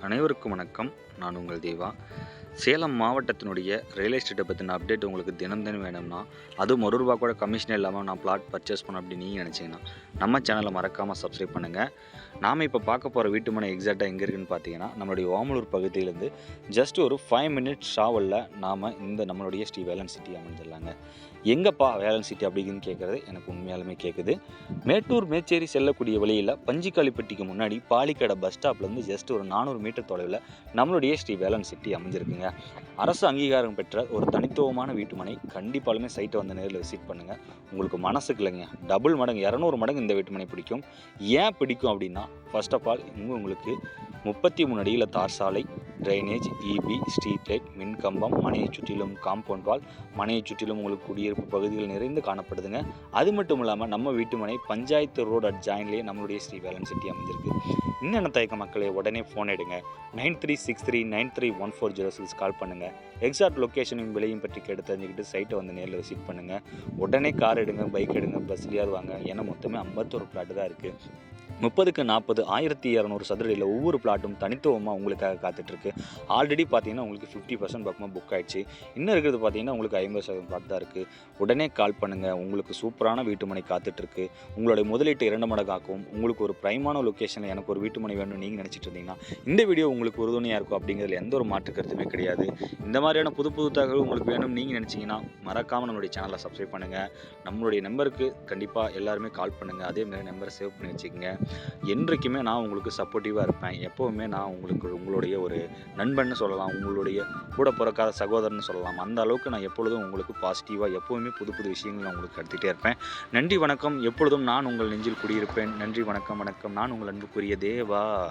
அனைவருக்கும் வணக்கம். நான் உங்கள் தேவா. சேலம் மாவட்டத்தினுடைய ரியல் எஸ்டேட்டை பற்றின அப்டேட் உங்களுக்கு தினம் தினம் வேணும்னா அதுவும் ஒரு ரூபா கூட கமிஷன் இல்லாமல் நான் பிளாட் பர்ச்சேஸ் பண்ண அப்படின்னு நீங்கள் நினச்சிங்கன்னா நம்ம சேனலை மறக்காமல் சப்ஸ்கிரைப் பண்ணுங்கள் நாம் இப்போ பார்க்க போகிற வீட்டு மனை எக்ஸாக்டாக எங்கே இருக்குன்னு பார்த்தீங்கன்னா நம்மளுடைய ஓமலூர் பகுதியிலேருந்து ஜஸ்ட் ஒரு ஃபைவ் மினிட்ஸ் ஷாவலில் நாம் இந்த நம்மளுடைய ஸ்ரீ வேலன் சிட்டி அமைஞ்சிடலாங்க. எங்கப்பா வேலன் சிட்டி அப்படிங்கன்னு கேட்குறது எனக்கு உண்மையாலுமே கேட்குது மேட்டூர் மேச்சேரி செல்லக்கூடிய வழியில் பஞ்சிக்காளிப்பட்டிக்கு முன்னாடி பாலிக்கடை பஸ் ஸ்டாப்லேருந்து ஜஸ்ட் ஒரு நானூறு மீட்டர் தொலைவில் நம்மளுடைய ஸ்ரீ வேலன் சிட்டி அமைஞ்சிருக்கு அமைஞ்சிருக்குங்க அரசு அங்கீகாரம் பெற்ற ஒரு தனித்துவமான வீட்டுமனை கண்டிப்பாலுமே சைட்டை வந்து நேரில் விசிட் பண்ணுங்கள் உங்களுக்கு மனசுக்கு இல்லைங்க. டபுள் மடங்கு இரநூறு மடங்கு இந்த வீட்டுமனை பிடிக்கும். ஏன் பிடிக்கும் அப்படின்னா ஃபர்ஸ்ட் ஆஃப் ஆல் இங்கே உங்களுக்கு முப்பத்தி மூணு அடியில் தார் சாலை ட்ரைனேஜ் இபி ஸ்ட்ரீட் லைட் மின்கம்பம் மனையை சுற்றிலும் காம்பவுண்ட் வால் மனையை சுற்றிலும் உங்களுக்கு குடியிருப்பு பகுதிகள் நிறைந்து காணப்படுதுங்க. அது மட்டும் இல்லாமல் நம்ம வீட்டு மனை பஞ்சாயத்து ரோடு அட் ஜாயின்லேயே நம்மளுடைய ஸ்ரீ வேலன் சிட்டி அமைஞ்சிருக்கு. இன்னென்ன தயக்க மக்களே உடனே ஃபோன் எடுங்க. Nine three six three nine three one four zero six call பண்ணுங்கள் எக்ஸாக்ட் லொக்கேஷனையும் விலையும் பற்றி கேட்டு தெரிஞ்சுக்கிட்டு சைட்டை வந்து நேரில் விசிட் பண்ணுங்கள் உடனே கார் எடுங்க பைக் எடுங்க பஸ்லேயாவது வாங்க. ஏன்னா மொத்தமே ஐம்பத்தொரு பிளாட்டு தான் இருக்குது முப்பதுக்கு நாற்பது ஆயிரத்தி இரநூறு சதுரடியில் ஒவ்வொரு பிளாட்டும் தனித்துவமாக உங்களுக்காக காத்துட்ருக்கு ஆல்ரெடி பார்த்தீங்கன்னா உங்களுக்கு ஃபிஃப்டி பர்சன்ட் பக்கமாக புக் ஆகிடுச்சு இன்னும் இருக்கிறது பார்த்தீங்கன்னா உங்களுக்கு ஐம்பது சதவீதம் பார்த்து தான் இருக்குது உடனே கால் பண்ணுங்கள் உங்களுக்கு சூப்பரான வீட்டுமனை காத்துட்ருக்கு. உங்களுடைய முதலீட்டு இரண்டு மடங்காக்கும் உங்களுக்கு ஒரு பிரைமான லொக்கேஷனில் எனக்கு ஒரு வீட்டுமனை வேணும்னு நீங்கள் நினச்சிட்டு இருந்தீங்கன்னா இந்த வீடியோ உங்களுக்கு உறுதுணையாக இருக்கும் அப்படிங்கிறதுல எந்த ஒரு மாற்று கருத்துமே கிடையாது. இந்த மாதிரியான புது புது தகவல் உங்களுக்கு வேணும் நீங்கள் நினச்சிங்கன்னா மறக்காமல் நம்மளுடைய சேனலை சப்ஸ்கிரைப் பண்ணுங்கள் நம்மளுடைய நம்பருக்கு கண்டிப்பாக எல்லாருமே கால் பண்ணுங்கள் அதே மாதிரி நம்பரை சேவ் பண்ணி வச்சுக்கோங்க. என்றைக்குமே நான் உங்களுக்கு சப்போர்ட்டிவாக இருப்பேன். எப்போவுமே நான் உங்களுக்கு உங்களுடைய ஒரு நண்பன்னு சொல்லலாம் உங்களுடைய கூட பிறக்காத சகோதரன்னு சொல்லலாம். அந்த அளவுக்கு நான் எப்பொழுதும் உங்களுக்கு பாசிட்டிவாக எப்போவுமே புது புது விஷயங்கள் நான் உங்களுக்கு எடுத்துகிட்டே இருப்பேன். நன்றி வணக்கம். எப்பொழுதும் நான் உங்கள் நெஞ்சில் குடியிருப்பேன். நன்றி வணக்கம் வணக்கம். நான் உங்கள் அன்புக்குரிய தேவா.